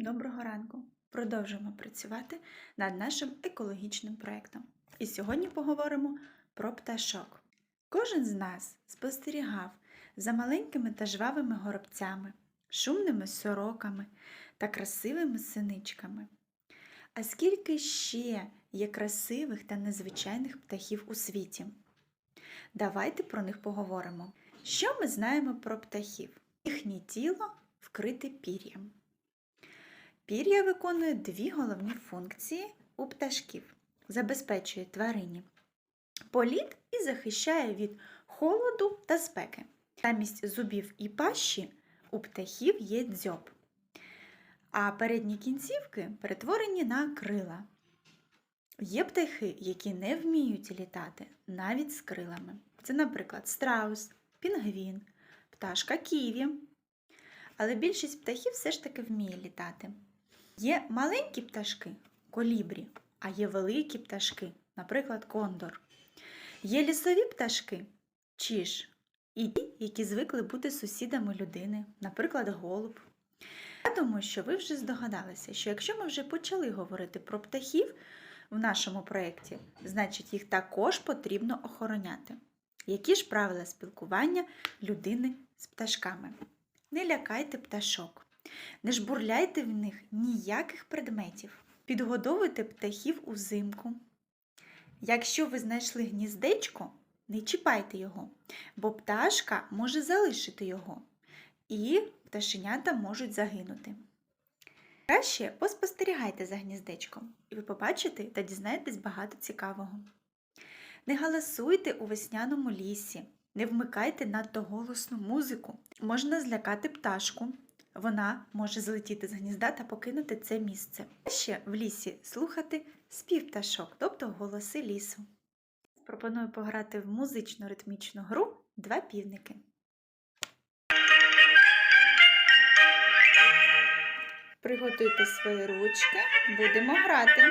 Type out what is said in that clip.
Доброго ранку! Продовжуємо працювати над нашим екологічним проєктом. І сьогодні поговоримо про пташок. Кожен з нас спостерігав за маленькими та жвавими горобцями, шумними сороками та красивими синичками. А скільки ще є красивих та незвичайних птахів у світі? Давайте про них поговоримо. Що ми знаємо про птахів? Їхнє тіло вкрите пір'ям. Пір'я виконує дві головні функції у пташків: забезпечує тварині політ і захищає від холоду та спеки. Замість зубів і пащі у птахів є дзьоб, а передні кінцівки перетворені на крила. Є птахи, які не вміють літати навіть з крилами. Це, наприклад, страус, пінгвін, пташка ківі. Але більшість птахів все ж таки вміє літати. Є маленькі пташки колібрі, а є великі пташки, наприклад, кондор. Є лісові пташки чіж, і ті, які звикли бути сусідами людини, наприклад, голуб. Я думаю, що ви вже здогадалися, що якщо ми вже почали говорити про птахів в нашому проєкті, значить їх також потрібно охороняти. Які ж правила спілкування людини з пташками? Не лякайте пташок. Не жбурляйте в них ніяких предметів. Підгодовуйте птахів узимку. Якщо ви знайшли гніздечко, не чіпайте його, бо пташка може залишити його, і пташенята можуть загинути. Краще поспостерігайте за гніздечком, і ви побачите та дізнаєтесь багато цікавого. Не галасуйте у весняному лісі, не вмикайте надто голосну музику. Можна злякати пташку, вона може злетіти з гнізда та покинути це місце. Ще в лісі слухати спів пташок, тобто голоси лісу. Пропоную пограти в музично ритмічну гру Два півники. Приготуйте свої ручки, будемо грати.